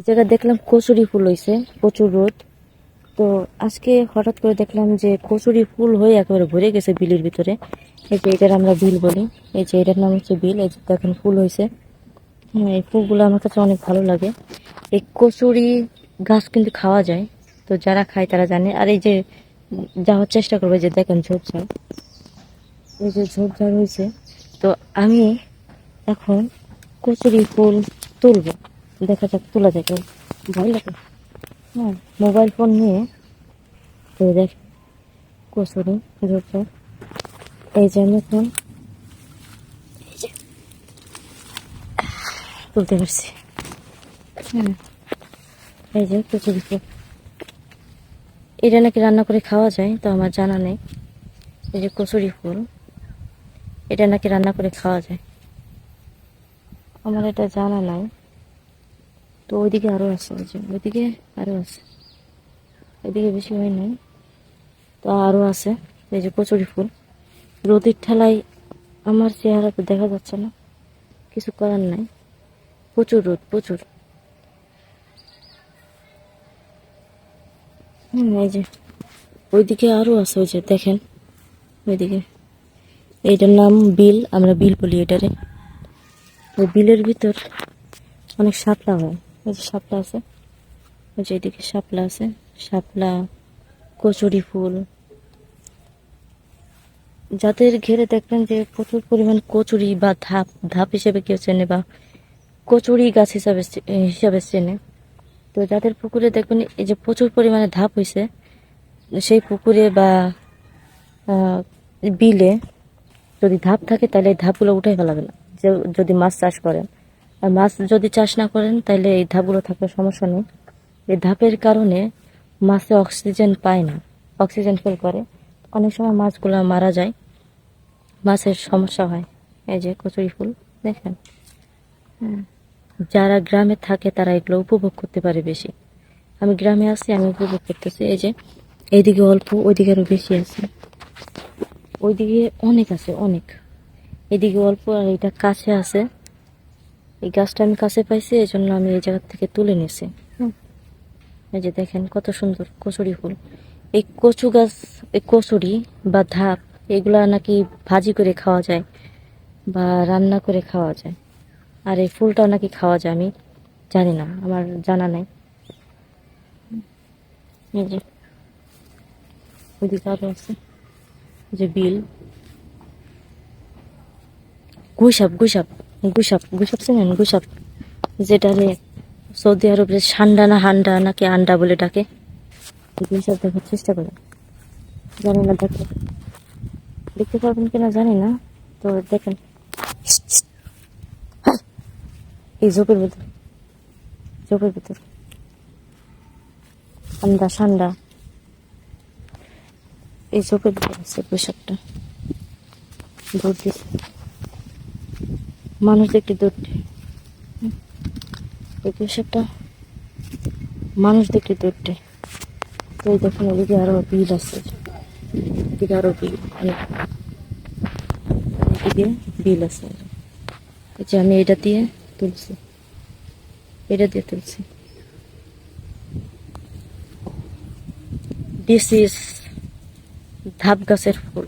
এই জায়গায় দেখলাম কচুরি ফুল হয়েছে প্রচুর রোদ। তো আজকে হঠাৎ করে দেখলাম যে কচুরি ফুল হয়ে একেবারে ভরে গেছে বিলের ভিতরে। এই যে এটার আমরা বিল বলি। এই যে এটার নাম হচ্ছে বিল, এই যে দেখেন ফুল হয়েছে হ্যাঁ এই ফুলগুলো আমার কাছে অনেক ভালো লাগে। এই কচুরি গাছ কিন্তু খাওয়া যায়, তো যারা খায় তারা জানে। আর এই যে যাওয়ার চেষ্টা করবে যে দেখেন ঝোপঝাড় এই যে ঝোপঝাড় হয়েছে তো আমি এখন কচুরি ফুল তুলবো। দেখা যাক তোলা যাক। ভয় লাগে। হ্যাঁ মোবাইল ফোন নিয়ে তো দেখ কচুরি ঝোপঝাড় এই যে আমি এখন তুলতে পারছি। হ্যাঁ। এই যে কচুরি ফুল এটা নাকি রান্না করে খাওয়া যায় তো আমার জানা নেই। এই যে কচুরি ফুল এটা নাকি রান্না করে খাওয়া যায়। আমার এটা জানা নাই। তো ওইদিকে আরও আছে ওই যে, ওইদিকে আরও আছে। ওইদিকে বেশি হয় নাই। তো আরও আছে, এই যে কচুরি ফুল। রোদের ঠেলায় আমার চেহারা তো দেখা যাচ্ছে না। কিছু করার নাই। প্রচুর রোদ, প্রচুর। এই যে, ওইদিকে আরও আছে, ওই যে দেখেন। ওইদিকে। এইটার নাম বিল, আমরা বিল বলি এটারে। ওই বিলের ভিতর অনেক শাপলা হয়। ওই যে শাপলা আছে। ওই যে এদিকে শাপলা আছে। শাপলা, কচুরি ফুল। যাদের ঘেরে দেখবেন যে প্রচুর পরিমাণ কচুরি বা ধাপ ধাপ হিসেবে কেউ চেনে বা কচুরি গাছ হিসাবে হিসাবে চেনে। তো যাদের পুকুরে দেখবেন এই যে প্রচুর পরিমাণে ধাপ হয়েছে সেই পুকুরে বা বিলে যদি ধাপ থাকে তাহলে ধাপগুলো উঠাই ফেলাবে না যে- যদি মাছ চাষ করেন। আর মাছ যদি চাষ না করেন, তাহলে এই ধাপগুলো থাকলে সমস্যা নেই। এই ধাপের কারণে মাছে অক্সিজেন পায় না, অক্সিজেন ফেল করে। অনেক সময় মাছগুলো মারা যায়, মাছের সমস্যা হয়। এই যে কচুরি ফুল, দেখেন। হ্যাঁ যারা গ্রামে থাকে, তারা এগুলো উপভোগ করতে পারে বেশি। আমি গ্রামে আছি, আমি উপভোগ করতেছি। এই যে, এইদিকে অল্প, ওইদিকে আরও বেশি আছে। ওইদিকে অনেক আছে, অনেক। এদিকে অল্প আর এটা কাছে আছে। এই গাছটা আমি কাছে পাইছি এই জন্য আমি এই জায়গা থেকে তুলে নিয়েছি হুম। এই যে দেখেন কত সুন্দর কচুরি ফুল। এই কচু গাছ এই কচুরি বা ধাপ এগুলা নাকি ভাজি করে খাওয়া যায় বা রান্না করে খাওয়া যায়। আর এই ফুলটাও নাকি খাওয়া যায় আমি জানি না আমার জানা নাই। এই যে ওইদিকে আরও আছে। যে বিল। গুইসাপ গুইসাপ। গুইসাপ গুইসাপ চিনেন? গুইসাপ যেটারে সৌদি আরবে সান্ডা না হান্ডা নাকি আন্ডা বলে ডাকে। গুইসাপ দেখার চেষ্টা করে জানি না, দেখে। দেখতে পারবেন কিনা জানি না, তো দেখেন। এই ঝোপের ভিতর ঝোপের ভিতর। আন্ডা, সান্ডা। এই ঝোপের ভিতর আছে গুইসাপটা দৌড় মানুষ দেখতে দৌড়তে হুম। এই পোশাকটা মানুষ দেখতে দৌড়তে তো দেখুন ওদিকে আরও বিল আছে। এদিকে আরও বিল অনেক বিল আছে। এই যে আমি এটা দিয়ে তুলছি। এটা দিয়ে তুলছি। দিস ইজ ধাপ গাছের ফুল।